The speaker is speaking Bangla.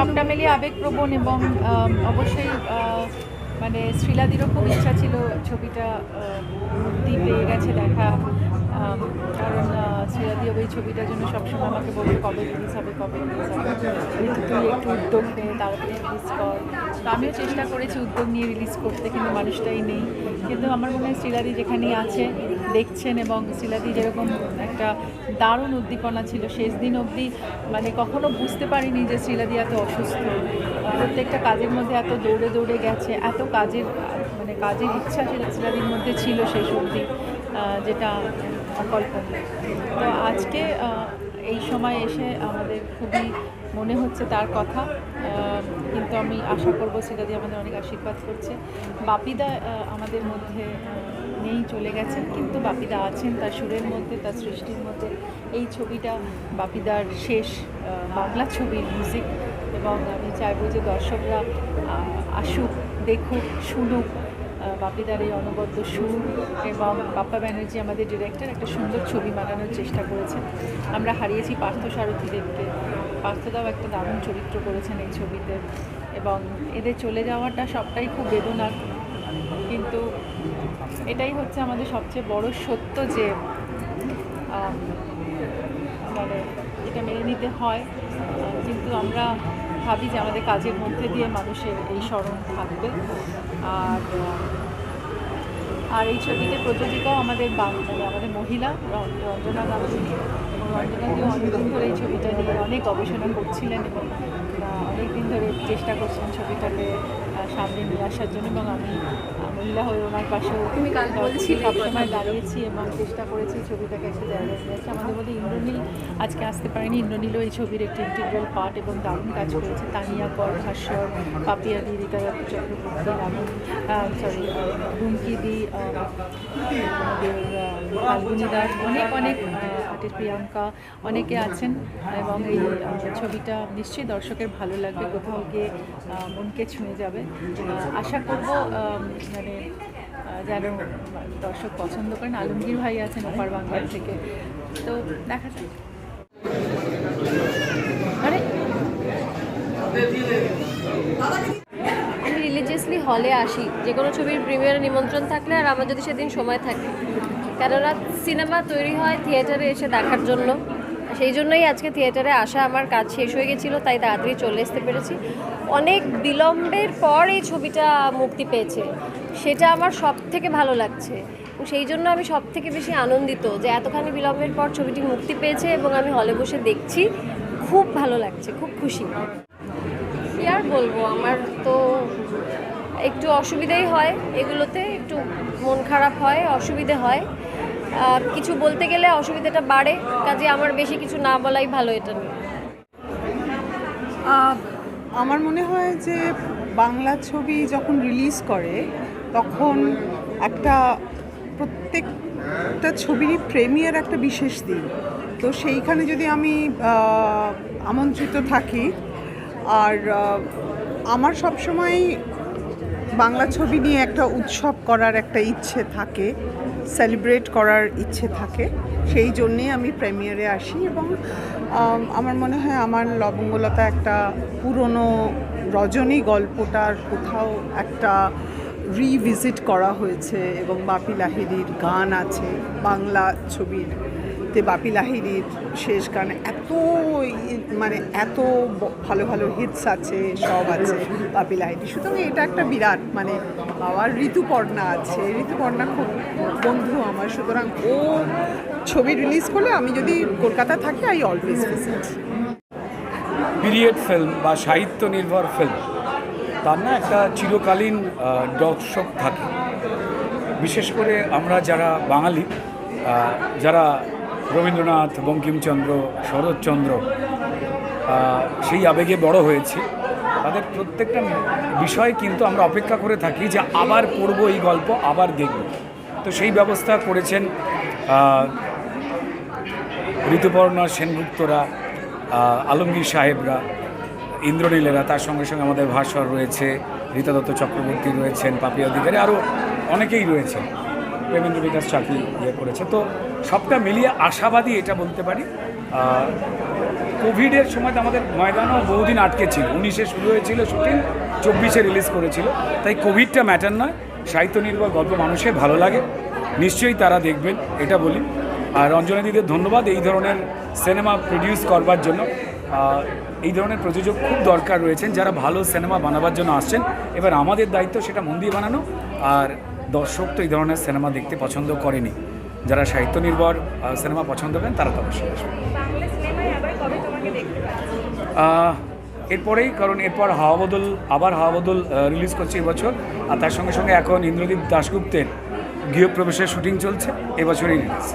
সবটা মিলিয়ে আবেগপ্রবণ এবং অবশ্যই মানে শ্রীলাদিরও খুব ইচ্ছা ছিল ছবিটা মুক্তি পেয়ে গেছে দেখা। কারণ আহ, শ্রীলাদিও ওই ছবিটার জন্য সবসময় আমাকে বলবে কবে রিলিজ হবে কবে রিলিজ হবে। তুই একটু উদ্যোগ নে তাড়াতাড়ি রিলিজ কর। তো আমিও চেষ্টা করেছি উদ্যোগ নিয়ে রিলিজ করতে কিন্তু মানুষটাই নেই। কিন্তু আমার মনে হয় শ্রীলাদি যেখানেই আছে দেখছেন এবং শিলাদি যেরকম একটা দারুণ উদ্দীপনা ছিল, শেষ দিন অবধি মানে কখনো বুঝতে পারিনি যে শিলাদি এত অসুস্থ। প্রত্যেকটা কাজের মধ্যে এত দৌড়ে দৌড়ে গেছে, এত কাজের মানে কাজের ইচ্ছা শিলাদির মধ্যে ছিল শেষ অবধি যেটা অকল্পনীয়। তো আজকে এই সময় এসে আমাদের খুবই মনে হচ্ছে তার কথা কিন্তু আমি আশা করব শ্রীলাদি আমাদের অনেক আশীর্বাদ করছে। বাপিদা আমাদের মধ্যে নেই, চলে গেছেন, কিন্তু বাপিদা আছেন তার সুরের মধ্যে, তার সৃষ্টির মধ্যে। এই ছবিটা বাপিদার শেষ বাংলা ছবির মিউজিক এবং আমি চাইব যে দর্শকরা আসুক, দেখুক, শুনুক বাপিদার এই অনবদ্য সুর এবং বাপ্পা ব্যানার্জি আমাদের ডিরেক্টর একটা সুন্দর ছবি বানানোর চেষ্টা করেছেন। আমরা হারিয়েছি পার্থ সারথী দেবকে পার্থদাও একটা দারুণ চরিত্র করেছেন এই ছবিতে এবং এদের চলে যাওয়াটা সবটাই খুব বেদনার। কিন্তু এটাই হচ্ছে আমাদের সবচেয়ে বড় সত্য যে মানে এটা মেনে নিতে হয়। কিন্তু আমরা ভাবি যে আমাদের কাজের মধ্যে দিয়ে মানুষের এই স্মরণ থাকবে। আর আর এই ছবিতে প্রযোজিকাও আমাদের বাং- মানে আমাদের মহিলা রঞ্জনা গাঙ্গুলি। এবং অনেকদিন ধরে এই ছবিটা নিয়ে অনেক গবেষণা করছিলেন এবং অনেক দিন ধরে চেষ্টা করছেন ছবিটাকে সামনে নিয়ে আসার জন্য এবং আমি মহিলা হয়ে ওনার পাশেও তুমি সবসময় দাঁড়িয়েছি এবং চেষ্টা করেছি ছবিটাকে একটা জায়গায় নিয়ে আমাদের মধ্যে ইন্দ্রনীল আজকে আসতে পারেনি ইন্দ্রনীলও এই ছবির একটি ইন্টিগ্রাল পার্ট এবং দারুণ কাজ করেছে তানিয়া কর ভাস্বর পাপিয়াদি রীতারাত চক্রবর্তী রামন সরি রুমকি দি আমাদের আহ, ফাল্গুনি দাস অনেক অনেক আর্টিস্ট প্রিয়াঙ্কা অনেকে আছেন এবং এই ছবিটা নিশ্চয়ই দর্শকের ভালো লাগবে, কোথাও গিয়ে মনকে ছুঁয়ে যাবে। আশা করব মানে যেন দর্শক পছন্দ করেন। আলমগীর ভাই আছেন ওপার বাংলার থেকে। তো দেখা যাক। আমি রিলিজিয়াসলি হলে আসি। যে কোনো ছবির প্রিমিয়ার নিমন্ত্রণ থাকলে আর আমার যদি সেদিন সময় থাকে। কেননা সিনেমা তৈরি হয় থিয়েটারে এসে দেখার জন্য। সেই জন্যই আজকে থিয়েটারে আসা আমার কাজ শেষ হয়ে গেছিল, তাই তাড়াতাড়ি চলে আসতে পেরেছি। অনেক বিলম্বের পর এই ছবিটা মুক্তি পেয়েছে। সেটা আমার সব থেকে ভালো লাগছে। সেই জন্য আমি সব থেকে বেশি আনন্দিত যে এতখানি বিলম্বের পর ছবিটি মুক্তি পেয়েছে এবং আমি হলে বসে দেখছি, খুব ভালো লাগছে, খুব খুশি। কি আর বলব, আমার তো একটু অসুবিধাই হয় এগুলোতে, একটু মন খারাপ হয়, অসুবিধে হয়। কিছু বলতে গেলে অসুবিধাটা বাড়ে, কাজে আমার বেশি কিছু না বলাই ভালো এটা নিয়ে। আমার মনে হয় যে বাংলা ছবি যখন রিলিজ করে, তখন একটা প্রত্যেকটা ছবিরই প্রেমিয়ার একটা বিশেষ দিন। তো সেইখানে যদি আমি আমন্ত্রিত থাকি, আর আমার সবসময় বাংলা ছবি নিয়ে একটা উৎসব করার একটা ইচ্ছে থাকে সেলিব্রেট করার ইচ্ছে থাকে, সেই জন্যেই আমি প্রেমিয়ারে আসি এবং আমার মনে হয় আমার লবঙ্গলতা একটা পুরনো রজনী গল্পটার কোথাও একটা রিভিজিট করা হয়েছে এবং বাপি লাহিড়ির গান আছে বাংলা ছবির। তে বাপি লাহিড়ির শেষ গান এত মানে এত ভালো ভালো হিটস আছে, সব আছে বাপি লাহিড়ি। সুতরাং এটা একটা বিরাট মানে বাবার ঋতুপর্ণা আছে। ঋতুপর্ণা খুব বন্ধু আমার, সুতরাং ও ছবি রিলিজ করলে আমি যদি কলকাতা থাকি I always visit period film বা সাহিত্য নির্ভর ফিল্ম তার না একটা চিরকালীন দর্শক থাকে। বিশেষ করে আমরা যারা বাঙালি যারা রবীন্দ্রনাথ, বঙ্কিমচন্দ্র, শরৎচন্দ্র সেই আবেগে বড় হয়েছি। তাদের প্রত্যেকটা বিষয় কিন্তু আমরা অপেক্ষা করে থাকি যে আবার পড়ব এই গল্প, আবার দেখব। তো সেই ব্যবস্থা করেছেন ঋতুপর্ণা সেনগুপ্তরা আলমগীর সাহেবরা, ইন্দ্রনীলেরা, তার সঙ্গে সঙ্গে আমাদের ভাস্বর রয়েছে রীতা দত্ত চক্রবর্তী রয়েছেন, পাপিয়া অধিকারী আরও অনেকেই রয়েছেন। প্রেমেন্দ্র বিকাশ চাকরি ইয়ে করেছে। তো সবটা মিলিয়ে আশাবাদী এটা বলতে পারি। কোভিডের সময় আমাদের ময়দানও বহুদিন আটকে ছিল। উনিশে শুরু হয়েছিল শুটিং, চব্বিশে রিলিজ করেছিল। তাই কোভিডটা ম্যাটার নয়। সাহিত্য নির্ভর গল্প মানুষের ভালো লাগে। নিশ্চয়ই তারা দেখবেন, এটা বলি। আর রঞ্জনা দিদির ধন্যবাদ এই ধরনের সিনেমা প্রডিউস করবার জন্য। এই ধরনের প্রযোজক খুব দরকার রয়েছেন যারা ভালো সিনেমা বানাবার জন্য আসছেন। এবার আমাদের দায়িত্ব সেটা মন দিয়ে বানানো। আর দর্শক তো এই ধরনের সিনেমা দেখতে পছন্দ করেনি। যারা সাহিত্য নির্ভর সিনেমা পছন্দ করেন তারা তো অবশ্যই আসবে এরপরেই কারণ এরপর হাওয়া বদল আবার হাওয়া বদল রিলিজ করছে এবছর। আর তার সঙ্গে সঙ্গে এখন ইন্দ্রদীপ দাশগুপ্তের গৃহপ্রবেশের শুটিং চলছে এবছরই রিলিজ।